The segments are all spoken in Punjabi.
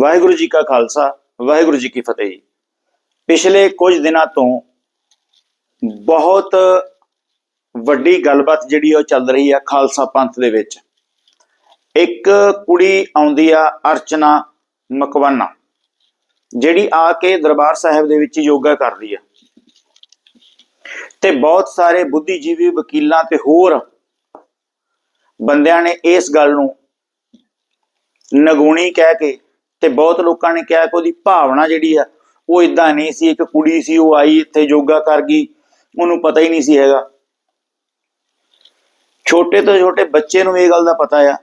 ਵਾਹਿਗੁਰੂ ਜੀ ਕਾ ਖਾਲਸਾ, ਵਾਹਿਗੁਰੂ ਜੀ ਕੀ ਫਤਿਹ ਜੀ। ਪਿਛਲੇ ਕੁਝ ਦਿਨਾਂ ਤੋਂ ਬਹੁਤ ਵੱਡੀ ਗੱਲਬਾਤ ਜਿਹੜੀ ਉਹ ਚੱਲ ਰਹੀ ਆ ਖਾਲਸਾ ਪੰਥ ਦੇ ਵਿੱਚ। ਇੱਕ ਕੁੜੀ ਆਉਂਦੀ ਆ ਅਰਚਨਾ ਮਕਵਾਨਾ, ਜਿਹੜੀ ਆ ਕੇ ਦਰਬਾਰ ਸਾਹਿਬ ਦੇ ਵਿੱਚ ਯੋਗਾ ਕਰਦੀ ਆ। ਤੇ ਬਹੁਤ ਸਾਰੇ ਬੁੱਧੀਜੀਵੀ ਵਕੀਲਾਂ ਤੇ ਹੋਰ ਬੰਦਿਆਂ ਨੇ ਇਸ ਗੱਲ ਨੂੰ ਨਗੂਣੀ ਕਹਿ ਕੇ ਤੇ ਬਹੁਤ ਲੋਕਾਂ ਨੇ ਕਿਹਾ ਕਿ ਉਹਦੀ ਭਾਵਨਾ ਜਿਹੜੀ ਆ, ਉਹ ਇਦਾਂ ਨਹੀਂ ਸੀ, ਇੱਕ ਕੁੜੀ ਸੀ, ਉਹ ਆਈ ਇੱਥੇ ਯੋਗਾ ਕਰ ਗਈ, ਉਹਨੂੰ ਪਤਾ ਹੀ ਨਹੀਂ ਸੀ ਹੈਗਾ। ਛੋਟੇ ਤੋਂ ਛੋਟੇ ਬੱਚੇ ਨੂੰ ਇਹ ਗੱਲ ਦਾ ਪਤਾ ਆ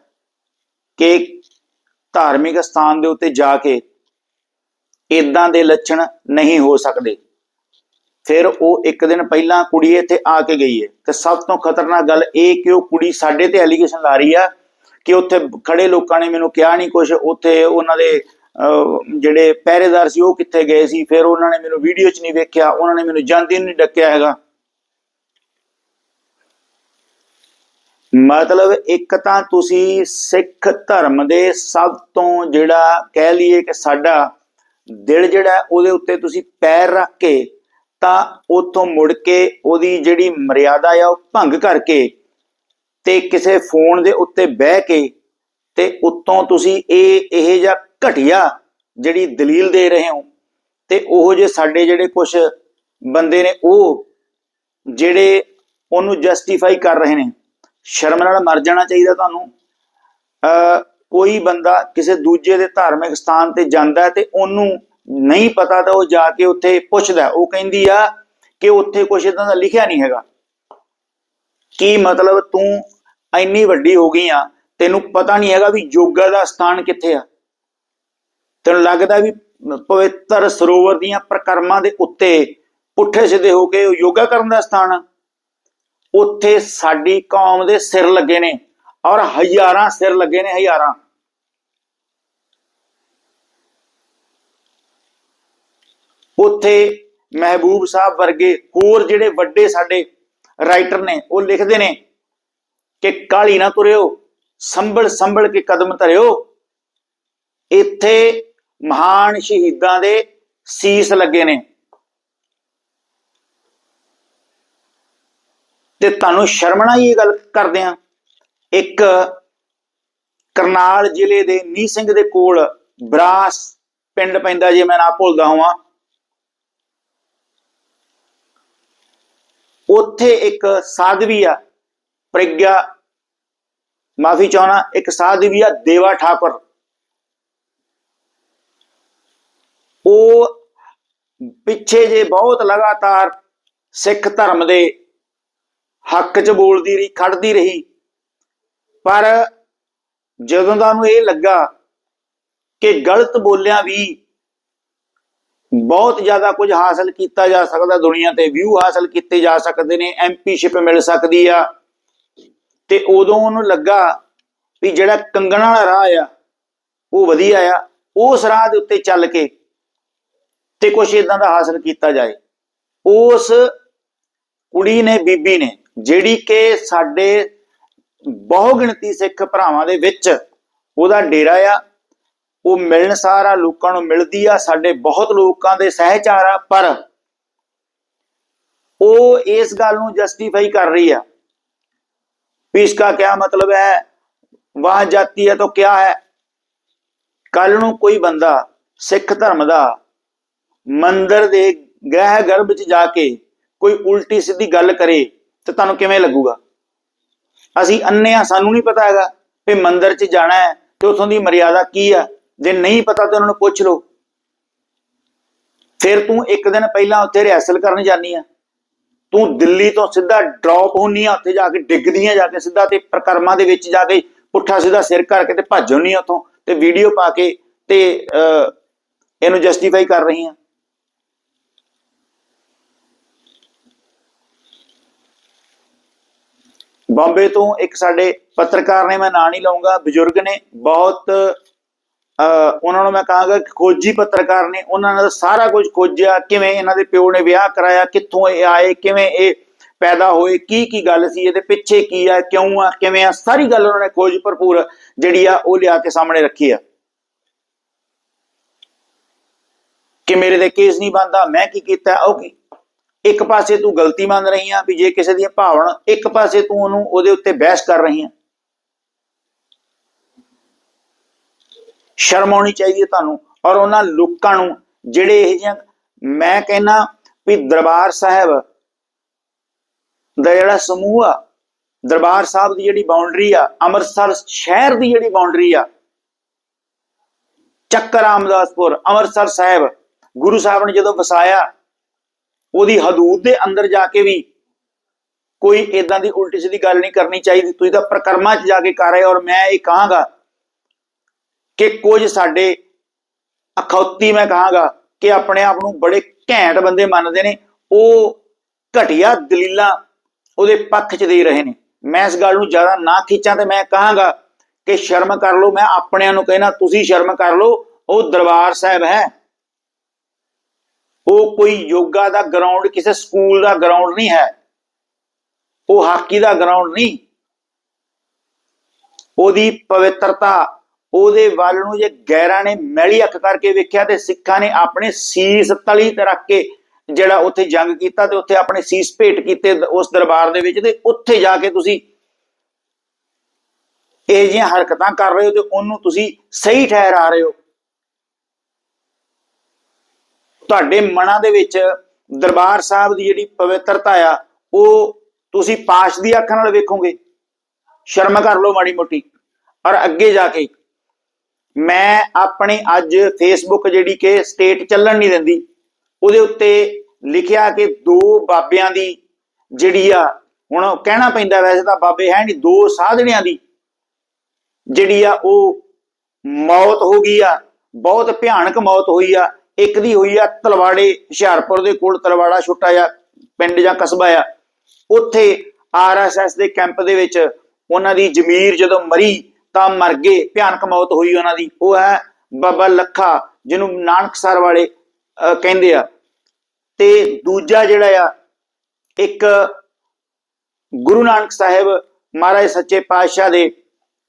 ਕਿ ਧਾਰਮਿਕ ਸਥਾਨ ਦੇ ਉੱਤੇ ਜਾ ਕੇ ਇਦਾਂ ਦੇ ਲੱਛਣ ਨਹੀਂ ਹੋ ਸਕਦੇ। ਫਿਰ ਉਹ ਇੱਕ ਦਿਨ ਪਹਿਲਾਂ ਕੁੜੀ ਇੱਥੇ ਆ ਕੇ ਗਈ ਹੈ ਤੇ ਸਭ ਤੋਂ ਖਤਰਨਾਕ ਗੱਲ ਇਹ ਕਿ ਉਹ ਕੁੜੀ ਸਾਡੇ ਤੇ ਐਲੀਗੇਸ਼ਨ ਲਾ ਰਹੀ ਆ ਕਿ ਉੱਥੇ ਖੜੇ ਲੋਕਾਂ ਨੇ ਮੈਨੂੰ ਕਿਹਾ ਨਹੀਂ ਕੁਝ ਉੱਥੇ ਉਹਨਾਂ ਦੇ ਅਹ, ਜਿਹੜੇ ਪਹਿਰੇਦਾਰ ਸੀ ਉਹ ਕਿੱਥੇ ਗਏ ਸੀ ਫਿਰ ਉਹਨਾਂ ਨੇ ਮੈਨੂੰ ਵੀਡੀਓ 'ਚ ਨਹੀਂ ਵੇਖਿਆ ਉਹਨਾਂ ਨੇ ਮੈਨੂੰ ਜਾਂਦੀ ਨਹੀਂ ਡੱਕਿਆ ਹੈਗਾ। ਮਤਲਬ ਇੱਕ ਤਾਂ ਤੁਸੀਂ ਸਿੱਖ ਧਰਮ ਦੇ ਸਭ ਤੋਂ ਜਿਹੜਾ ਕਹਿ ਲਈਏ ਕਿ ਸਾਡਾ ਦਿਲ ਜਿਹੜਾ ਉਹਦੇ ਉੱਤੇ ਤੁਸੀਂ ਪੈਰ ਰੱਖ ਕੇ ਤਾਂ ਉਤੋਂ ਮੁੜ ਕੇ ਉਹਦੀ ਜਿਹੜੀ ਮਰਿਆਦਾ ਆ ਉਹ ਭੰਗ ਕਰਕੇ ਤੇ ਕਿਸੇ ਫੋਨ ਦੇ ਉੱਤੇ ਬਹਿ ਕੇ ਤੇ ਉੱਤੋਂ ਤੁਸੀਂ ਇਹ ਇਹ ਜਿਹਾ ਘਟਿਆ ਜਿਹੜੀ ਦਲੀਲ ਦੇ ਰਹੇ ਹੋ ਤੇ ਉਹ ਜੇ ਸਾਡੇ ਜਿਹੜੇ ਕੁਝ ਬੰਦੇ ਨੇ ਉਹ ਜਿਹੜੇ ਉਹਨੂੰ ਜਸਟੀਫਾਈ ਕਰ ਰਹੇ ਨੇ, ਸ਼ਰਮ ਨਾਲ ਮਰ ਜਾਣਾ ਚਾਹੀਦਾ ਤੁਹਾਨੂੰ। ਅ ਕੋਈ ਬੰਦਾ ਕਿਸੇ ਦੂਜੇ ਦੇ ਧਾਰਮਿਕ ਸਥਾਨ ਤੇ ਜਾਂਦਾ ਤੇ ਉਹਨੂੰ ਨਹੀਂ ਪਤਾ ਤਾਂ ਉਹ ਜਾ ਕੇ ਉੱਥੇ ਪੁੱਛਦਾ। ਉਹ ਕਹਿੰਦੀ ਆ ਕਿ ਉੱਥੇ ਕੁਝ ਇਦਾਂ ਦਾ ਲਿਖਿਆ ਨਹੀਂ ਹੈਗਾ। ਕੀ ਮਤਲਬ ਤੂੰ ਇੰਨੀ ਵੱਡੀ ਹੋ ਗਈ ਆ, ਤੈਨੂੰ ਪਤਾ ਨਹੀਂ ਹੈਗਾ ਵੀ ਯੋਗਾ ਦਾ ਸਥਾਨ ਕਿੱਥੇ ਆ। ਤੈਨੂੰ ਲੱਗਦਾ ਵੀ ਪਵਿੱਤਰ ਸਰੋਵਰ ਦੀਆਂ ਪ੍ਰਕਰਮਾਂ ਦੇ ਉੱਤੇ ਪੁੱਠੇ ਸਿੱਧੇ ਹੋ ਕੇ ਯੋਗਾ ਕਰਨ ਦਾ ਸਥਾਨ ਆ। ਉੱਥੇ ਸਾਡੀ ਕੌਮ ਦੇ ਸਿਰ ਲੱਗੇ ਨੇ ਔਰ ਹਜ਼ਾਰਾਂ ਸਿਰ ਲੱਗੇ ਨੇ ਹਜ਼ਾਰਾਂ। ਉੱਥੇ ਮਹਿਬੂਬ ਸਾਹਿਬ ਵਰਗੇ ਹੋਰ ਜਿਹੜੇ ਵੱਡੇ ਸਾਡੇ ਰਾਈਟਰ ਨੇ, ਉਹ ਲਿਖਦੇ ਨੇ ਕਿ ਕਾਲੀ ਨਾ ਤੁਰਿਓ, ਸੰਭਲ ਸੰਭਲ ਕੇ ਕਦਮ ਧਰਿਓ। ਇੱਥੇ ਮਹਾਨ ਸ਼ਹੀਦਾਂ ਦੇ ਸੀਸ ਲੱਗੇ ਨੇ। ਤੇ ਤੁਹਾਨੂੰ ਸ਼ਰਮਣਾ ਹੀ ਇਹ ਗੱਲ ਕਰਦੇ ਆ। ਇੱਕ ਕਰਨਾਲ ਜ਼ਿਲ੍ਹੇ ਦੇ ਨੀ ਸਿੰਘ ਦੇ ਕੋਲ ਬਰਾਸ ਪਿੰਡ ਪੈਂਦਾ ਜੇ ਮੈਂ ਨਾ ਭੁੱਲਦਾ ਹਾਂ ਉੱਥੇ ਇੱਕ ਸਾਧਵੀ ਆ ਪ੍ਰਗਿਆ ਮਾਫੀ ਚਾਹਣਾ ਇੱਕ ਸਾਧਵੀ ਆ, ਦੇਵਾ ਠਾਕੁਰ। ਉਹ ਪਿੱਛੇ ਜੇ ਬਹੁਤ ਲਗਾਤਾਰ ਸਿੱਖ ਧਰਮ ਦੇ ਹੱਕ 'ਚ ਬੋਲਦੀ ਰਹੀ, ਖੜਦੀ ਰਹੀ, ਪਰ ਜਦੋਂ ਦਾ ਨੂੰ ਇਹ ਲੱਗਾ ਕਿ ਗਲਤ ਬੋਲਿਆਂ ਵੀ ਬਹੁਤ ਜ਼ਿਆਦਾ ਕੁਝ ਹਾਸਲ ਕੀਤਾ ਜਾ ਸਕਦਾ, ਦੁਨੀਆ ਤੇ ਵਿਊ ਹਾਸਲ ਕੀਤੇ ਜਾ ਸਕਦੇ ਨੇ ਐਮਪੀਸ਼ਿਪ ਮਿਲ ਸਕਦੀ ਆ ਤੇ ਉਦੋਂ ਉਹਨੂੰ ਲੱਗਾ ਵੀ ਜਿਹੜਾ ਕੰਗਣ ਵਾਲਾ ਰਾਹ ਆ, ਉਹ ਵਧੀਆ ਆ, ਉਸ ਰਾਹ ਦੇ ਉੱਤੇ ਚੱਲ ਕੇ ਤੇ ਕੁਝ ਇਦਾਂ ਦਾ ਹਾਸਲ ਕੀਤਾ ਜਾਏ। ਉਸ ਕੁੜੀ ਨੇ, ਬੀਬੀ ਨੇ, ਜਿਹੜੀ ਕਿ ਸਾਡੇ ਬਹੁ ਗਿਣਤੀ ਸਿੱਖ ਭਰਾਵਾਂ ਦੇ ਵਿੱਚ ਉਹਦਾ ਡੇਰਾ ਆ, ਉਹ ਮਿਲਣਸਾਰ ਆ ਲੋਕਾਂ ਨੂੰ ਮਿਲਦੀ ਆ, ਸਾਡੇ ਬਹੁਤ ਲੋਕਾਂ ਦੇ ਸਹਿਚਾਰ ਆ, ਪਰ ਉਹ ਇਸ ਗੱਲ ਨੂੰ ਜਸਟੀਫਾਈ ਕਰ ਰਹੀ ਆ ਵੀ ਇਸਕਾ ਕੀ ਮਤਲਬ ਹੈ? ਵਹਾਂ ਜਾਤੀ ਹੈ ਤਾਂ ਕੀ ਹੈ? ਕੱਲ ਨੂੰ ਕੋਈ ਬੰਦਾ ਸਿੱਖ ਧਰਮ ਦਾ ਮੰਦਰ ਦੇ ਗ੍ਰਹਿ ਗਰਭ ਚ ਜਾ ਕੇ ਕੋਈ ਉਲਟੀ ਸਿੱਧੀ ਗੱਲ ਕਰੇ ਤੇ ਤੁਹਾਨੂੰ ਕਿਵੇਂ ਲੱਗੂਗਾ? ਅਸੀਂ ਅੰਨੇ ਆ ਸਾਨੂੰ ਨਹੀਂ ਪਤਾ ਹੈਗਾ ਵੀ ਮੰਦਰ 'ਚ ਜਾਣਾ ਹੈ ਤੇ ਉਥੋਂ ਦੀ ਮਰਿਆਦਾ ਕੀ ਆ ਜੇ ਨਹੀਂ ਪਤਾ ਤੇ ਉਹਨਾਂ ਨੂੰ ਪੁੱਛ ਲਓ। ਫਿਰ ਤੂੰ ਇੱਕ ਦਿਨ ਪਹਿਲਾਂ ਉੱਥੇ ਰਿਹਰਸਲ ਕਰਨ ਜਾਨੀ ਆ ਤੂੰ ਦਿੱਲੀ ਤੋਂ ਸਿੱਧਾ ਡ੍ਰੌਪ ਹੁੰਨੀ ਆ ਉੱਥੇ ਜਾ ਕੇ ਡਿੱਗਦੀ ਆ ਜਾ ਕੇ ਸਿੱਧਾ ਤੇ ਪ੍ਰਕਰਮਾਂ ਦੇ ਵਿੱਚ ਜਾ ਕੇ ਪੁੱਠਾ ਸਿੱਧਾ ਸਿਰ ਕਰਕੇ ਤੇ ਭੱਜ ਹੁੰਨੀ ਆ ਉੱਥੋਂ ਤੇ ਵੀਡੀਓ ਪਾ ਕੇ ਤੇ ਅਹ, ਇਹਨੂੰ ਜਸਟੀਫਾਈ ਕਰ ਰਹੀ ਆ। ਬੰਬੇ ਤੋਂ ਇੱਕ ਸਾਡੇ ਪੱਤਰਕਾਰ ਨੇ ਮੈਂ ਨਾਂ ਨਹੀਂ ਲਵਾਂਗਾ ਬਜ਼ੁਰਗ ਨੇ ਬਹੁਤ ਉਹਨਾਂ ਨੂੰ ਮੈਂ ਕਹਾਂਗਾ ਕਿ ਖੋਜੀ ਪੱਤਰਕਾਰ ਨੇ ਉਹਨਾਂ ਨੇ ਸਾਰਾ ਕੁਝ ਖੋਜਿਆ, ਕਿਵੇਂ ਇਹਨਾਂ ਦੇ ਪਿਓ ਨੇ ਵਿਆਹ ਕਰਾਇਆ, ਕਿੱਥੋਂ ਇਹ ਆਏ, ਕਿਵੇਂ ਇਹ ਪੈਦਾ ਹੋਏ, ਕੀ ਕੀ ਗੱਲ ਸੀ, ਇਹਦੇ ਪਿੱਛੇ ਕੀ ਆ, ਕਿਉਂ ਆ, ਕਿਵੇਂ ਆ, ਸਾਰੀ ਗੱਲ ਉਹਨਾਂ ਨੇ ਖੋਜ ਭਰਪੂਰ ਜਿਹੜੀ ਆ ਉਹ ਲਿਆ ਕੇ ਸਾਹਮਣੇ ਰੱਖੀ ਆ। ਕਿ ਮੇਰੇ ਤੇ ਕੇਸ ਨਹੀਂ ਬੰਦਾ ਮੈਂ ਕੀ ਕੀਤਾ, ਉਹ ਕੀ? ਇੱਕ ਪਾਸੇ ਤੂੰ ਗਲਤੀ ਮੰਨ ਰਹੀ ਆ ਵੀ ਜੇ ਕਿਸੇ ਦੀਆਂ ਭਾਵਨਾ, ਇੱਕ ਪਾਸੇ ਤੂੰ ਉਹਨੂੰ ਉਹਦੇ ਉੱਤੇ ਬਹਿਸ ਕਰ ਰਹੀ ਆ। ਸ਼ਰਮ ਆਉਣੀ ਚਾਹੀਦੀ ਹੈ ਤੁਹਾਨੂੰ। ਔਰ ਉਹਨਾਂ ਲੋਕਾਂ ਨੂੰ ਜਿਹੜੇ ਇਹ ਜਿਹੀਆਂ ਮੈਂ ਕਹਿੰਨਾ ਵੀ ਦਰਬਾਰ ਸਾਹਿਬ ਦਾ ਜਿਹੜਾ ਸਮੂਹ ਆ, ਦਰਬਾਰ ਸਾਹਿਬ ਦੀ ਜਿਹੜੀ ਬਾਉਂਡਰੀ ਆ, ਅੰਮ੍ਰਿਤਸਰ ਸ਼ਹਿਰ ਦੀ ਜਿਹੜੀ ਬਾਉਂਡਰੀ ਆ, ਚੱਕਰ ਰਾਮਦਾਸਪੁਰ, ਅੰਮ੍ਰਿਤਸਰ ਸਾਹਿਬ, ਗੁਰੂ ਸਾਹਿਬ ਨੇ ਜਦੋਂ ਵਸਾਇਆ, ਉਹਦੀ ਹਦੂਦ ਦੇ ਅੰਦਰ ਜਾ ਕੇ ਵੀ ਕੋਈ ਇਦਾਂ ਦੀ ਉਲਟੀ ਸਿੱਧੀ ਗੱਲ ਨਹੀਂ ਕਰਨੀ ਚਾਹੀਦੀ। ਤੁਸੀਂ ਤਾਂ ਪ੍ਰਕਰਮਾਂ 'ਚ ਜਾ ਕੇ ਕਰ ਰਹੇ ਹੋ ਔਰ ਮੈਂ ਇਹ ਕਹਾਂਗਾ ਕਿ ਕੁਝ ਸਾਡੇ ਅਖੌਤੀ ਮੈਂ ਕਹਾਂਗਾ ਕਿ ਆਪਣੇ ਆਪ ਨੂੰ ਬੜੇ ਘੈਂਟ ਬੰਦੇ ਮੰਨਦੇ ਨੇ, ਉਹ ਘਟੀਆ ਦਲੀਲਾਂ ਉਹਦੇ ਪੱਖ 'ਚ ਦੇ ਰਹੇ ਨੇ। ਮੈਂ ਇਸ ਗੱਲ ਨੂੰ ਜ਼ਿਆਦਾ ਨਾ ਖਿੱਚਾਂ ਤੇ ਮੈਂ ਕਹਾਂਗਾ ਕਿ ਸ਼ਰਮ ਕਰ ਲਓ, ਮੈਂ ਆਪਣਿਆਂ ਨੂੰ ਕਹਿਣਾ ਤੁਸੀਂ ਸ਼ਰਮ ਕਰ ਲਓ, ਉਹ ਦਰਬਾਰ ਸਾਹਿਬ ਹੈ। ਉਹ ਕੋਈ ਯੋਗਾ ਦਾ ਗਰਾਊਂਡ ਕਿਸੇ ਸਕੂਲ ਦਾ ਗਰਾਊਂਡ ਨਹੀਂ ਹੈ। ਉਹ ਹਾਕੀ ਦਾ ਗਰਾਊਂਡ ਨਹੀਂ। ਉਹਦੀ ਪਵਿੱਤਰਤਾ ਉਹਦੇ ਵੱਲ ਨੂੰ ਜੇ ਗੈਰਾਂ ਨੇ ਮੈਲੀ ਅੱਖ ਕਰਕੇ ਵੇਖਿਆ ਤੇ ਸਿੱਖਾਂ ਨੇ ਆਪਣੇ ਸੀਸ ਤਲੀ ਤੇ ਰੱਖ ਕੇ ਜਿਹੜਾ ਉੱਥੇ ਜੰਗ ਕੀਤਾ ਤੇ ਉੱਥੇ ਆਪਣੇ ਸੀਸ ਭੇਟ ਕੀਤੇ ਉਸ ਦਰਬਾਰ ਦੇ ਵਿੱਚ ਤੇ ਉੱਥੇ ਜਾ ਕੇ ਤੁਸੀਂ ਇਹ ਜਿਹੀਆਂ ਹਰਕਤਾਂ ਕਰ ਰਹੇ ਹੋ ਤੇ ਉਹਨੂੰ ਤੁਸੀਂ ਸਹੀ ਠਹਿਰਾ ਰਹੇ ਹੋ। ਤੁਹਾਡੇ ਮਨਾਂ ਦੇ ਵਿੱਚ ਦਰਬਾਰ ਸਾਹਿਬ ਦੀ ਜਿਹੜੀ ਪਵਿੱਤਰਤਾ ਆ, ਉਹ ਤੁਸੀਂ ਪਾਸ਼ ਦੀ ਅੱਖ ਨਾਲ ਵੇਖੋਗੇ। ਸ਼ਰਮ ਕਰ ਲਓ ਮਾੜੀ ਮੋਟੀ। ਔਰ ਅੱਗੇ ਜਾ ਕੇ ਮੈਂ ਆਪਣੇ ਅੱਜ ਫੇਸਬੁੱਕ ਜਿਹੜੀ ਕਿ ਸਟੇਟ ਚੱਲਣ ਨਹੀਂ ਦਿੰਦੀ, ਉਹਦੇ ਉੱਤੇ ਲਿਖਿਆ ਕਿ ਦੋ ਬਾਬਿਆਂ ਦੀ ਜਿਹੜੀ ਆ, ਹੁਣ ਕਹਿਣਾ ਪੈਂਦਾ ਵੈਸੇ ਤਾਂ ਬਾਬੇ ਹੈ ਨਹੀਂ, ਦੋ ਸਾਧਣਿਆਂ ਦੀ ਜਿਹੜੀ ਆ, ਉਹ ਮੌਤ ਹੋ ਗਈ ਆ, ਬਹੁਤ ਭਿਆਨਕ ਮੌਤ ਹੋਈ ਆ, ਇੱਕ ਦੀ ਹੋਈ ਆ ਤਲਵਾੜੇ, ਹੁਸ਼ਿਆਰਪੁਰ ਦੇ ਕੋਲ ਤਲਵਾੜਾ ਛੋਟਾ ਜਿਹਾ ਪਿੰਡ ਜਾਂ ਕਸਬਾ ਆ, ਉੱਥੇ ਆਰਐਸਐਸ ਦੇ ਕੈਂਪ ਦੇ ਵਿੱਚ ਉਹਨਾਂ ਦੀ ਜ਼ਮੀਰ ਜਦੋਂ ਮਰੀ ਤਾਂ ਮਰ ਗਏ, ਭਿਆਨਕ ਮੌਤ ਹੋਈ ਉਹਨਾਂ ਦੀ। ਉਹ ਹੈ ਬਾਬਾ ਲੱਖਾ, ਜਿਹਨੂੰ ਨਾਨਕਸਰ ਵਾਲੇ ਕਹਿੰਦੇ ਆ। ਤੇ ਦੂਜਾ ਜਿਹੜਾ ਆ, ਇੱਕ ਗੁਰੂ ਨਾਨਕ ਸਾਹਿਬ ਮਹਾਰਾਜ ਸੱਚੇ ਪਾਤਸ਼ਾਹ ਦੇ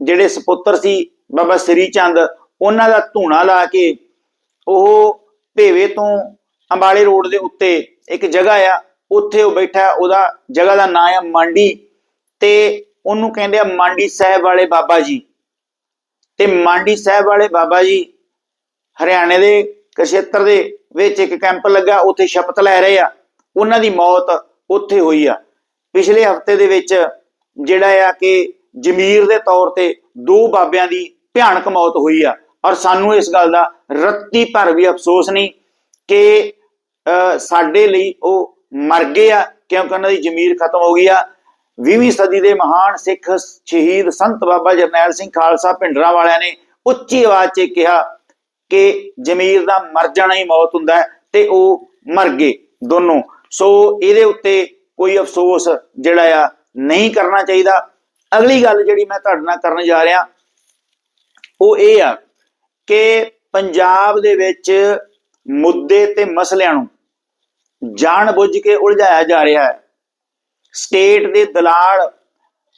ਜਿਹੜੇ ਸੁਪੁੱਤਰ ਸੀ, ਬਾਬਾ ਸ੍ਰੀ ਚੰਦ, ਉਹਨਾਂ ਦਾ ਧੂਣਾ ਲਾ ਕੇ ਉਹ ਭੇਵੇ ਤੋਂ ਅੰਬਾਲੇ ਰੋਡ ਦੇ ਉੱਤੇ ਇੱਕ ਜਗ੍ਹਾ ਆ, ਉੱਥੇ ਉਹ ਬੈਠਾ, ਉਹਦਾ ਜਗ੍ਹਾ ਦਾ ਨਾਂ ਆ ਮੰਡੀ। ਤੇ ਉਹਨੂੰ ਕਹਿੰਦੇ ਆ ਮੰਡੀ ਸਾਹਿਬ ਵਾਲੇ ਬਾਬਾ ਜੀ। ਤੇ ਮੰਡੀ ਸਾਹਿਬ ਵਾਲੇ ਬਾਬਾ ਜੀ ਹਰਿਆਣੇ ਦੇ ਕਸ਼ੇਤਰ ਦੇ ਵਿੱਚ ਇੱਕ ਕੈਂਪ ਲੱਗਾ ਉੱਥੇ ਸ਼ਪਥ ਲੈ ਰਹੇ ਆ। ਉਹਨਾਂ ਦੀ ਮੌਤ ਉੱਥੇ ਹੋਈ ਆ। ਪਿਛਲੇ ਹਫ਼ਤੇ ਦੇ ਵਿੱਚ ਜਿਹੜਾ ਆ ਕਿ ਜ਼ਮੀਰ ਦੇ ਤੌਰ ਤੇ ਦੋ ਬਾਬਿਆਂ ਦੀ ਭਿਆਨਕ ਮੌਤ ਹੋਈ ਆ। ਔਰ ਸਾਨੂੰ ਇਸ ਗੱਲ ਦਾ ਰੱਤੀ ਭਰ ਵੀ ਅਫਸੋਸ ਨਹੀਂ ਕਿ ਅਹ, ਸਾਡੇ ਲਈ ਉਹ ਮਰ ਗਏ ਆ ਕਿਉਂਕਿ ਉਹਨਾਂ ਦੀ ਜ਼ਮੀਰ ਖਤਮ ਹੋ ਗਈ ਆ। 20ਵੀਂ ਸਦੀ ਦੇ ਮਹਾਨ ਸਿੱਖ ਸ਼ਹੀਦ ਸੰਤ ਬਾਬਾ ਜਰਨੈਲ ਸਿੰਘ ਖਾਲਸਾ ਭਿੰਡਰਾਂ ਵਾਲਿਆਂ ਨੇ ਉੱਚੀ ਆਵਾਜ਼ 'ਚ ਕਿਹਾ ਕਿ ਜ਼ਮੀਰ ਦਾ ਮਰ ਜਾਣਾ ਹੀ ਮੌਤ ਹੁੰਦਾ ਹੈ ਤੇ ਉਹ ਮਰ ਗਏ ਦੋਨੋਂ। ਸੋ ਇਹਦੇ ਉੱਤੇ ਕੋਈ ਅਫਸੋਸ ਜਿਹੜਾ ਆ ਨਹੀਂ ਕਰਨਾ ਚਾਹੀਦਾ। ਅਗਲੀ ਗੱਲ ਜਿਹੜੀ ਮੈਂ ਤੁਹਾਡੇ ਨਾਲ ਕਰਨ ਜਾ ਰਿਹਾ, ਉਹ ਇਹ ਆ ਕਿ ਪੰਜਾਬ ਦੇ ਵਿੱਚ ਮੁੱਦੇ ਤੇ ਮਸਲਿਆਂ ਨੂੰ ਜਾਣ ਬੁੱਝ ਕੇ ਉਲਝਾਇਆ ਜਾ ਰਿਹਾ ਹੈ। ਸਟੇਟ ਦੇ ਦਲਾਲ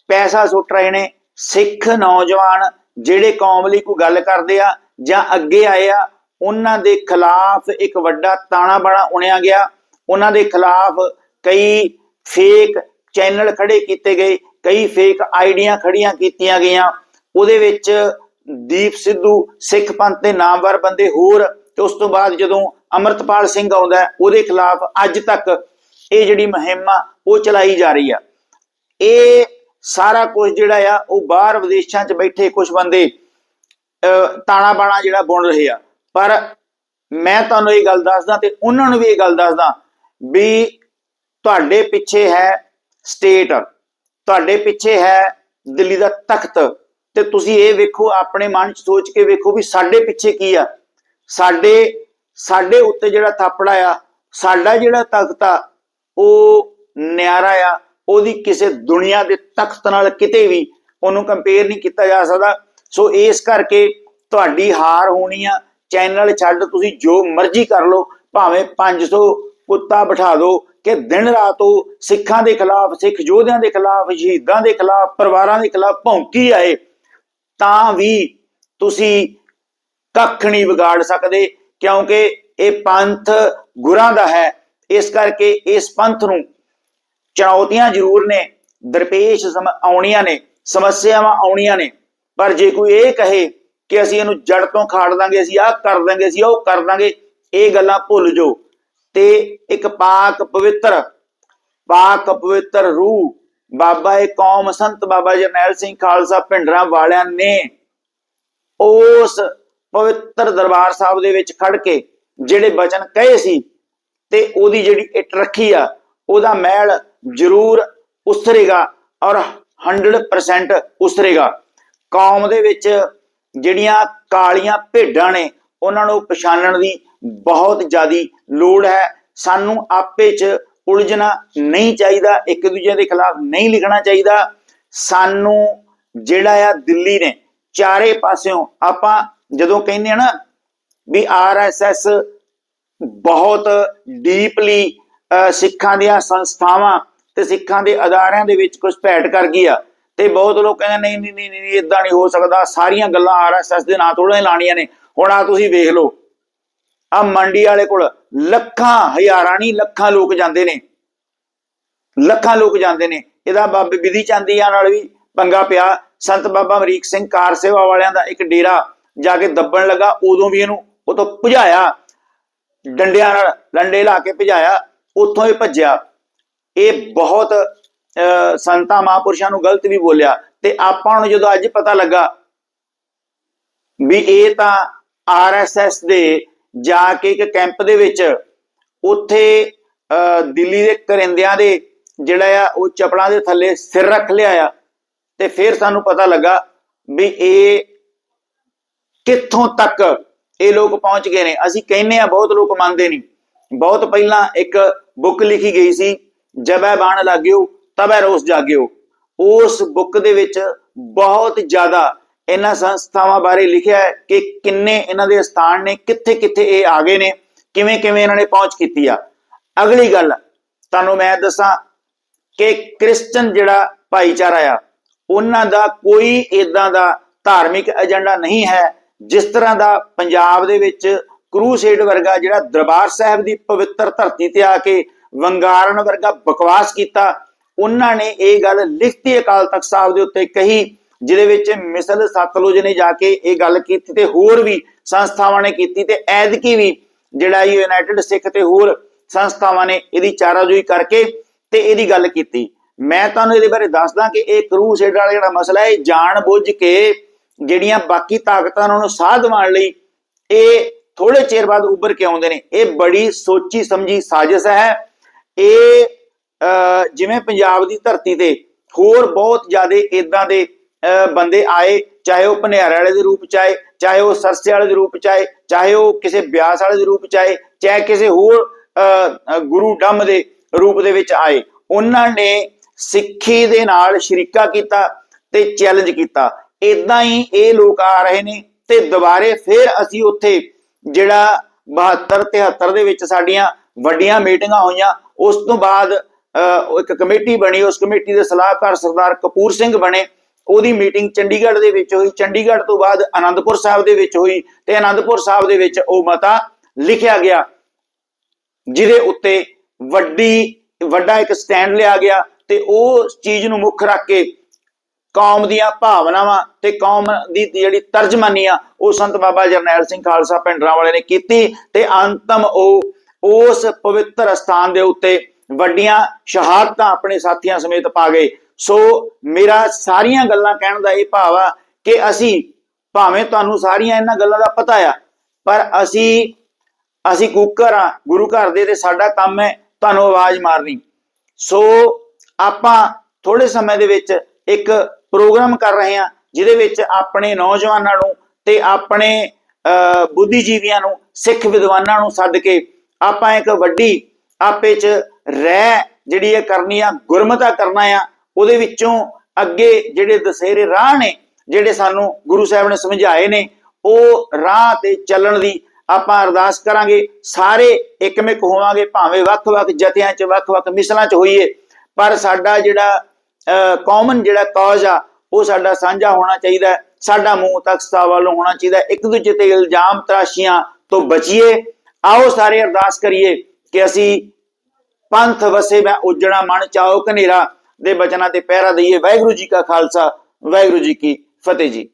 ਪੈਸਾ ਸੁੱਟ ਰਹੇ ਨੇ, ਸਿੱਖ ਨੌਜਵਾਨ ਜਿਹੜੇ ਕੌਮ ਲਈ ਕੋਈ ਗੱਲ ਕਰਦੇ ਆ ਜਾਂ ਅੱਗੇ ਆਏ ਆ, ਉਹਨਾਂ ਦੇ ਖਿਲਾਫ ਇੱਕ ਵੱਡਾ ਤਾਣਾ ਬਾਣਾ ਉਣਿਆ ਗਿਆ। ਉਹਨਾਂ ਦੇ ਖਿਲਾਫ ਕਈ ਫੇਕ ਚੈਨਲ ਖੜੇ ਕੀਤੇ ਗਏ, ਕਈ ਫੇਕ ਆਈਡੀਆਂ ਖੜੀਆਂ ਕੀਤੀਆਂ ਗਈਆਂ। ਉਹਦੇ ਵਿੱਚ ਦੀਪ ਸਿੱਧੂ, ਸਿੱਖ ਪੰਥ ਦੇ ਨਾਮਵਰ ਬੰਦੇ ਹੋਰ, ਤੇ ਉਸ ਤੋਂ ਬਾਅਦ ਜਦੋਂ ਅਮਰਤਪਾਲ ਸਿੰਘ ਆਉਂਦਾ, ਉਹਦੇ ਖਿਲਾਫ ਅੱਜ ਤੱਕ ਇਹ ਜਿਹੜੀ ਮੁਹਿੰਮ ਆ ਉਹ ਚਲਾਈ ਜਾ ਰਹੀ ਆ। ਇਹ ਸਾਰਾ ਕੁਝ ਜਿਹੜਾ ਆ ਉਹ ਬਾਹਰ ਵਿਦੇਸ਼ਾਂ 'ਚ ਬੈਠੇ ਕੁਝ ਬੰਦੇ ਅਹ, ਤਾਣਾ ਬਾਣਾ ਜਿਹੜਾ ਬੁਣ ਰਹੇ ਆ। ਪਰ ਮੈਂ ਤੁਹਾਨੂੰ ਇਹ ਗੱਲ ਦੱਸਦਾ ਤੇ ਉਹਨਾਂ ਨੂੰ ਵੀ ਇਹ ਗੱਲ ਦੱਸਦਾ ਵੀ ਤੁਹਾਡੇ ਪਿੱਛੇ ਹੈ ਸਟੇਟ ਤੁਹਾਡੇ ਪਿੱਛੇ ਹੈ ਦਿੱਲੀ ਦਾ ਤਖਤ ਤੇ ਤੁਸੀਂ ਇਹ ਵੇਖੋ ਆਪਣੇ ਮਨ 'ਚ ਸੋਚ ਕੇ ਵੇਖੋ ਵੀ ਸਾਡੇ ਪਿੱਛੇ ਕੀ ਆ। ਸਾਡੇ ਸਾਡੇ ਉੱਤੇ ਜਿਹੜਾ ਥਾਪੜਾ ਆ ਸਾਡਾ ਜਿਹੜਾ ਤਖਤ ਆ ਉਹ ਨਿਆਰਾ ਆ, ਉਹਦੀ ਕਿਸੇ ਦੁਨੀਆ ਦੇ ਤਖਤ ਨਾਲ ਕਿਤੇ ਵੀ ਉਹਨੂੰ ਕੰਪੇਅਰ ਨਹੀਂ ਕੀਤਾ ਜਾ ਸਕਦਾ। ਸੋ ਇਸ ਕਰਕੇ ਤੁਹਾਡੀ ਹਾਰ ਹੋਣੀ ਆ ਚੈਨਲ ਛੱਡ, ਤੁਸੀਂ ਜੋ ਮਰਜ਼ੀ ਕਰ ਲਓ, ਭਾਵੇਂ 500 ਕੁੱਤਾ ਬਿਠਾ ਦਿਓ ਕਿ ਦਿਨ ਰਾਤ ਉਹ ਸਿੱਖਾਂ ਦੇ ਖਿਲਾਫ, ਸਿੱਖ ਯੋਧਿਆਂ ਦੇ ਖਿਲਾਫ, ਸ਼ਹੀਦਾਂ ਦੇ ਖਿਲਾਫ, ਪਰਿਵਾਰਾਂ ਦੇ ਖਿਲਾਫ ਭੌਂਕੀ ਆਏ, ਤਾਂ ਵੀ ਤੁਸੀਂ ਕੱਖ ਨਹੀਂ ਵਿਗਾੜ ਸਕਦੇ, ਕਿਉਂਕਿ ਇਹ ਪੰਥ ਗੁਰਾਂ ਦਾ ਹੈ ਇਸ ਕਰਕੇ ਇਸ ਪੰਥ ਨੂੰ ਚੁਣੌਤੀਆਂ ਜ਼ਰੂਰ ਨੇ, ਦਰਪੇਸ਼ ਸਮ, ਆਉਣੀਆਂ ਨੇ, ਸਮੱਸਿਆਵਾਂ ਆਉਣੀਆਂ ਨੇ। ਪਰ ਜੇ ਕੋਈ ਇਹ ਕਹੇ ਕਿ ਅਸੀਂ ਇਹਨੂੰ ਜੜ ਤੋਂ ਖਾੜ ਦਾਂਗੇ, ਅਸੀਂ ਆਹ ਕਰ ਦਾਂਗੇ, ਅਸੀਂ ਉਹ ਕਰ ਦਾਂਗੇ, ਇਹ ਗੱਲਾਂ ਭੁੱਲ ਜਾਓ। ਤੇ ਇੱਕ ਪਾਕ ਪਵਿੱਤਰ ਪਾਕ ਪਵਿੱਤਰ ਰੂਹ, ਬਾਬਾ ਇਹ ਕੌਮ ਸੰਤ ਬਾਬਾ ਜਰਨੈਲ ਸਿੰਘ ਖਾਲਸਾ ਭਿੰਡਰਾਂ ਵਾਲਿਆਂ ਨੇ ਉਸ ਪਵਿੱਤਰ ਦਰਬਾਰ ਸਾਹਿਬ ਦੇ ਵਿੱਚ ਖੜ ਕੇ ਜਿਹੜੇ ਬਚਨ ਕਹੇ ਸੀ ਤੇ ਉਹਦੀ ਜਿਹੜੀ ਇੱਟ ਰੱਖੀ ਆ, ਉਹਦਾ ਮਹਿਲ ਜ਼ਰੂਰ ਉਸਰੇਗਾ ਔਰ 100% ਉਸਰੇਗਾ। ਕੌਮ ਦੇ ਵਿੱਚ ਜਿਹੜੀਆਂ ਕਾਲੀਆਂ ਭੇਡਾਂ ਨੇ, ਉਹਨਾਂ ਨੂੰ ਪਛਾਣਨ ਦੀ ਬਹੁਤ ਜ਼ਿਆਦੀ ਲੋੜ ਹੈ। ਸਾਨੂੰ ਆਪੇ 'ਚ ਉਲਝਣਾ ਨਹੀਂ ਚਾਹੀਦਾ, ਇੱਕ ਦੂਜੇ ਦੇ ਖਿਲਾਫ ਨਹੀਂ ਲਿਖਣਾ ਚਾਹੀਦਾ। ਸਾਨੂੰ ਜਿਹੜਾ ਆ ਦਿੱਲੀ ਨੇ, ਚਾਰੇ ਪਾਸਿਓਂ ਆਪਾਂ ਜਦੋਂ ਕਹਿੰਦੇ ਆ ਨਾ ਵੀ ਆਰਐਸਐਸ ਬਹੁਤ ਡੀਪਲੀ ਸਿੱਖਾਂ ਦੀਆਂ ਸੰਸਥਾਵਾਂ ਤੇ ਸਿੱਖਾਂ ਦੇ ਅਦਾਰਿਆਂ ਦੇ ਵਿੱਚ ਕੁਝ ਭੈਟ ਕਰ ਗਈ ਤੇ ਬਹੁਤ ਲੋਕ ਕਹਿੰਦੇ, ਨਹੀਂ ਨਹੀਂ ਨਹੀਂ ਨਹੀਂ ਇਦਾਂ ਨਹੀਂ ਹੋ ਸਕਦਾ। ਸਾਰੀਆਂ ਗੱਲਾਂ ਆਰਐਸਐਸ ਦੇ ਨਾਂ ਥੋੜੇ ਲਾਣੀਆਂ ਨੇ। ਹੁਣ ਆ ਤੁਸੀਂ ਵੇਖ ਲਓ। ਆ ਮੰਡੀ ਵਾਲੇ ਕੋਲ ਲੱਖਾਂ, ਹਜ਼ਾਰਾਂ ਨਹੀਂ, ਲੱਖਾਂ ਲੋਕ ਜਾਂਦੇ ਨੇ। ਲੱਖਾਂ ਲੋਕ ਜਾਂਦੇ ਨੇ। ਇਹਦਾ ਬਾਬੇ ਵਿਧੀ ਚੰਦੀਆਂ ਨਾਲ ਵੀ ਪੰਗਾ ਪਿਆ। ਸੰਤ ਬਾਬਾ ਅਮਰੀਕ ਸਿੰਘ ਕਾਰ ਸੇਵਾ ਵਾਲਿਆਂ ਦਾ ਇੱਕ ਡੇਰਾ ਜਾ ਕੇ ਦੱਬਣ ਲੱਗਾ। ਉਦੋਂ ਵੀ ਇਹਨੂੰ ਉਹ ਤੋਂ ਭਜਾਇਆ। ਡੰਡਿਆਂ ਨਾਲ ਡੰਡੇ ਲਾ ਕੇ ਭਜਾਇਆ ਉੱਥੋਂ ਹੀ ਭੱਜਿਆ। ਇਹ ਬਹੁਤ ਸੰਤਾਂ ਮਹਾਂਪੁਰਸ਼ਾਂ ਨੂੰ ਗਲਤ ਵੀ ਬੋਲਿਆ। ਤੇ ਆਪਾਂ ਨੂੰ ਜਦੋਂ ਅੱਜ ਪਤਾ ਲੱਗਾ ਵੀ ਇਹ ਤਾਂ ਆਰਐਸਐਸ ਦੇ ਜਾ ਕੇ ਇੱਕ ਕੈਂਪ ਦੇ ਵਿੱਚ ਉੱਥੇ ਅਹ, ਦਿੱਲੀ ਦੇ ਕਰਿੰਦਿਆਂ ਦੇ ਜਿਹੜਾ ਆ ਉਹ ਚਪਲਾਂ ਦੇ ਥੱਲੇ ਸਿਰ ਰੱਖ ਲਿਆ ਆ ਤੇ ਫਿਰ ਸਾਨੂੰ ਪਤਾ ਲੱਗਾ ਵੀ ਇਹ ਕਿੱਥੋਂ ਤੱਕ ਇਹ ਲੋਕ ਪਹੁੰਚ ਗਏ ਨੇ। ਅਸੀਂ ਕਹਿੰਨੇ ਆ ਬਹੁਤ ਲੋਕ ਮੰਨਦੇ ਨਹੀਂ ਬਹੁਤ ਪਹਿਲਾਂ ਇੱਕ ਬੁੱਕ ਲਿਖੀ ਗਈ ਸੀ, ਜਬੈ ਬਾਣ ਲਾਗਿਓ, ਤਬੈ ਰੋਸ ਜਾਗਿਓ। ਉਸ ਬੁੱਕ ਦੇ ਵਿੱਚ ਬਹੁਤ ਜ਼ਿਆਦਾ ਇਹਨਾਂ ਸੰਸਥਾਵਾਂ ਬਾਰੇ ਲਿਖਿਆ ਹੈ ਕਿ ਕਿੰਨੇ ਇਹਨਾਂ ਦੇ ਸਥਾਨ ਨੇ ਕਿੱਥੇ ਕਿੱਥੇ ਇਹ ਆ ਗਏ ਨੇ ਕਿਵੇਂ ਕਿਵੇਂ ਇਹਨਾਂ ਨੇ ਪਹੁੰਚ ਕੀਤੀ ਆ। ਅਗਲੀ ਗੱਲ, ਤੁਹਾਨੂੰ ਮੈਂ ਦੱਸਾਂ ਕਿ ਕ੍ਰਿਸਚਨ ਜਿਹੜਾ ਭਾਈਚਾਰਾ ਆ, ਉਹਨਾਂ ਦਾ ਕੋਈ ਇਦਾਂ ਦਾ ਧਾਰਮਿਕ ਏਜੰਡਾ ਨਹੀਂ ਹੈ ਜਿਸ ਤਰ੍ਹਾਂ ਦਾ ਪੰਜਾਬ ਦੇ ਵਿੱਚ ਕਰੂਸੇਡ ਵਰਗਾ ਜਿਹੜਾ ਦਰਬਾਰ ਸਾਹਿਬ ਦੀ ਪਵਿੱਤਰ ਧਰਤੀ ਤੇ ਆ ਕੇ ਵੰਗਾਰਨ ਵਰਗਾ ਬਕਵਾਸ ਕੀਤਾ, ਉਹਨਾਂ ਨੇ ਇਹ ਗੱਲ ਲਿਖਤੀ ਅਕਾਲ ਤਖਤ ਸਾਹਿਬ ਦੇ ਉੱਤੇ ਕਹੀ, ਜਿਹਦੇ ਵਿੱਚ ਮਿਸਲ ਸਤਲੁਜ ਨੇ ਜਾ ਕੇ ਇਹ ਗੱਲ ਕੀਤੀ ਤੇ ਹੋਰ ਵੀ ਸੰਸਥਾਵਾਂ ਨੇ ਕੀਤੀ ਤੇ ਐਦਕੀ ਵੀ ਜਿਹੜਾ ਯੂਨਾਈਟਿਡ ਸਿੱਖ ਤੇ ਹੋਰ ਸੰਸਥਾਵਾਂ ਨੇ ਇਹਦੀ ਚਾਰਾਜੋਈ ਕਰਕੇ ਤੇ ਇਹਦੀ ਗੱਲ ਕੀਤੀ। ਮੈਂ ਤੁਹਾਨੂੰ ਇਹਦੇ ਬਾਰੇ ਦੱਸਦਾ ਕਿ ਇਹ ਕਰੂਸੇਡ ਵਾਲਾ ਜਿਹੜਾ ਮਸਲਾ ਹੈ, ਇਹ ਜਾਣ ਬੁੱਝ ਕੇ ਜਿਹੜੀਆਂ ਬਾਕੀ ਤਾਕਤਾਂ ਉਹਨਾਂ ਨੂੰ ਸਾਹ ਦਿਵਾਉਣ ਲਈ ਇਹ ਥੋੜੇ ਚਿਰ ਬਾਅਦ ਉੱਭਰ ਕੇ ਆਉਂਦੇ ਨੇ। ਇਹ ਬੜੀ ਸੋਚੀ ਸਮਝੀ ਸਾਜ਼ਿਸ਼ ਹੈ। ਇਹ ਜਿਵੇਂ ਪੰਜਾਬ ਦੀ ਧਰਤੀ ਤੇ ਹੋਰ ਬਹੁਤ ਜ਼ਿਆਦਾ ਇਦਾਂ ਦੇ ਬੰਦੇ ਆਏ ਚਾਹੇ ਉਹ ਭਨਿਆਰੇ ਵਾਲੇ ਦੇ ਰੂਪ ਚ ਆਏ ਚਾਹੇ ਉਹ ਸਰਸੇ ਵਾਲੇ ਦੇ ਰੂਪ ਚ ਆਏ ਚਾਹੇ ਉਹ ਕਿਸੇ ਬਿਆਸ ਵਾਲੇ ਦੇ ਰੂਪ ਚ ਆਏ ਚਾਹੇ ਕਿਸੇ ਹੋਰ ਅਹ, ਗੁਰੂ ਡੰਮ ਦੇ ਰੂਪ ਦੇ ਵਿੱਚ ਆਏ ਉਹਨਾਂ ਨੇ ਸਿੱਖੀ ਦੇ ਨਾਲ ਸ਼ਰੀਕਾ ਕੀਤਾ ਤੇ ਚੈਲੰਜ ਕੀਤਾ। ਇਦਾਂ ਹੀ ਇਹ ਲੋਕ ਆ ਰਹੇ ਨੇ ਤੇ ਦੁਬਾਰੇ ਫਿਰ ਅਸੀਂ ਉੱਥੇ ਜਿਹੜਾ 72 73 ਦੇ ਵਿੱਚ ਸਾਡੀਆਂ ਵੱਡੀਆਂ ਮੀਟਿੰਗਾਂ ਹੋਈਆਂ, ਉਸ ਤੋਂ ਬਾਅਦ ਇੱਕ ਕਮੇਟੀ ਬਣੀ, ਉਸ ਕਮੇਟੀ ਦੇ ਸਲਾਹਕਾਰ ਸਰਦਾਰ ਕਪੂਰ ਸਿੰਘ ਬਣੇ। ਉਹਦੀ ਮੀਟਿੰਗ ਚੰਡੀਗੜ੍ਹ ਦੇ ਵਿੱਚ ਹੋਈ। ਚੰਡੀਗੜ੍ਹ ਤੋਂ ਬਾਅਦ ਆਨੰਦਪੁਰ ਸਾਹਿਬ ਦੇ ਵਿੱਚ ਹੋਈ ਤੇ ਆਨੰਦਪੁਰ ਸਾਹਿਬ ਦੇ ਵਿੱਚ ਉਹ ਮਤਾ ਲਿਖਿਆ ਗਿਆ, ਜਿਹਦੇ ਉੱਤੇ ਵੱਡੀ, ਵੱਡਾ ਇੱਕ ਸਟੈਂਡ ਲਿਆ ਗਿਆ ਤੇ ਉਹ ਚੀਜ਼ ਨੂੰ ਮੁੱਖ ਰੱਖ ਕੇ ਕੌਮ ਦੀਆਂ ਭਾਵਨਾਵਾਂ ਤੇ ਕੌਮ ਦੀ ਜਿਹੜੀ ਤਰਜਮਾਨੀ ਆ, ਉਹ ਸੰਤ ਬਾਬਾ ਜਰਨੈਲ ਸਿੰਘ ਖਾਲਸਾ ਪਿੰਡਰਾਂ ਵਾਲੇ ਨੇ ਕੀਤੀ ਤੇ ਅੰਤਮ ਉਹ, ਉਸ ਪਵਿੱਤਰ ਸਥਾਨ ਦੇ ਉੱਤੇ ਵੱਡੀਆਂ ਸ਼ਹਾਦਤਾਂ ਆਪਣੇ ਸਾਥੀਆਂ ਸਮੇਤ ਪਾ ਗਏ। ਸੋ ਮੇਰਾ ਸਾਰੀਆਂ ਗੱਲਾਂ ਕਹਿਣ ਦਾ ਇਹ ਭਾਵ ਆ ਕਿ ਅਸੀਂ ਭਾਵੇਂ ਤੁਹਾਨੂੰ ਸਾਰੀਆਂ ਇਹਨਾਂ ਗੱਲਾਂ ਦਾ ਪਤਾ ਆ, ਪਰ ਅਸੀਂ ਅਸੀਂ ਕੁੱਕਰ ਆ, ਗੁਰੂ ਘਰ ਦੇ ਤੇ ਸਾਡਾ ਕੰਮ ਹੈ ਤੁਹਾਨੂੰ ਆਵਾਜ਼ ਮਾਰਨੀ। ਸੋ ਆਪਾਂ ਥੋੜੇ ਸਮੇਂ ਦੇ ਵਿੱਚ ਇੱਕ ਪ੍ਰੋਗਰਾਮ ਕਰ ਰਹੇ ਹਾਂ ਜਿਹਦੇ ਵਿੱਚ ਆਪਣੇ ਨੌਜਵਾਨਾਂ ਨੂੰ ਤੇ ਆਪਣੇ ਅਹ, ਬੁੱਧੀਜੀਵੀਆਂ ਨੂੰ ਸਿੱਖ ਵਿਦਵਾਨਾਂ ਨੂੰ ਸੱਦ ਕੇ ਆਪਾਂ ਇੱਕ ਵੱਡੀ ਆਪੇ ਚ ਰਹਿ ਜਿਹੜੀ ਇਹ ਕਰਨੀ ਆ ਗੁਰਮਤਾ ਕਰਨਾ ਆ ਉਹਦੇ ਵਿੱਚੋਂ ਅੱਗੇ ਜਿਹੜੇ ਦਸੇਰੇ ਰਾਹ ਨੇ ਜਿਹੜੇ ਸਾਨੂੰ ਗੁਰੂ ਸਾਹਿਬ ਨੇ ਸਮਝਾਏ ਨੇ ਉਹ ਰਾਹ ਤੇ ਚੱਲਣ ਦੀ ਆਪਾਂ ਅਰਦਾਸ ਕਰਾਂਗੇ। ਸਾਰੇ ਇੱਕਮਿਕ ਹੋਵਾਂਗੇ ਭਾਵੇਂ ਵੱਖ-ਵੱਖ ਜਥਿਆਂ 'ਚ ਵੱਖ-ਵੱਖ ਮਿਸਲਾਂ 'ਚ ਹੋਈਏ ਪਰ ਸਾਡਾ ਜਿਹੜਾ ਕਾਮਨ ਜਿਹੜਾ ਕਾਜ਼ ਆ, ਉਹ ਸਾਡਾ ਸਾਂਝਾ ਹੋਣਾ ਚਾਹੀਦਾ ਸਾਡਾ ਮੂੰਹ ਤੱਕ ਵੱਲੋਂ ਹੋਣਾ ਚਾਹੀਦਾ ਇੱਕ ਦੂਜੇ ਤੇ ਇਲਜ਼ਾਮ ਤਰਾਸ਼ੀਆਂ ਤੋਂ ਬਚੀਏ। ਆਓ ਸਾਰੇ ਅਰਦਾਸ ਕਰੀਏ ਕਿ ਅਸੀਂ ਪੰਥ ਵਸੇ ਮੈਂ ਉਜੜਾ ਮਨ ਚਾਓ ਕਨੇਰਾ ਦੇ ਬਚਨਾਂ ਤੇ ਪਹਿਰਾ ਦਈਏ। ਵਾਹਿਗੁਰੂ ਜੀ ਕਾ ਖਾਲਸਾ, ਵਾਹਿਗੁਰੂ ਜੀ ਕੀ ਫਤਿਹ ਜੀ।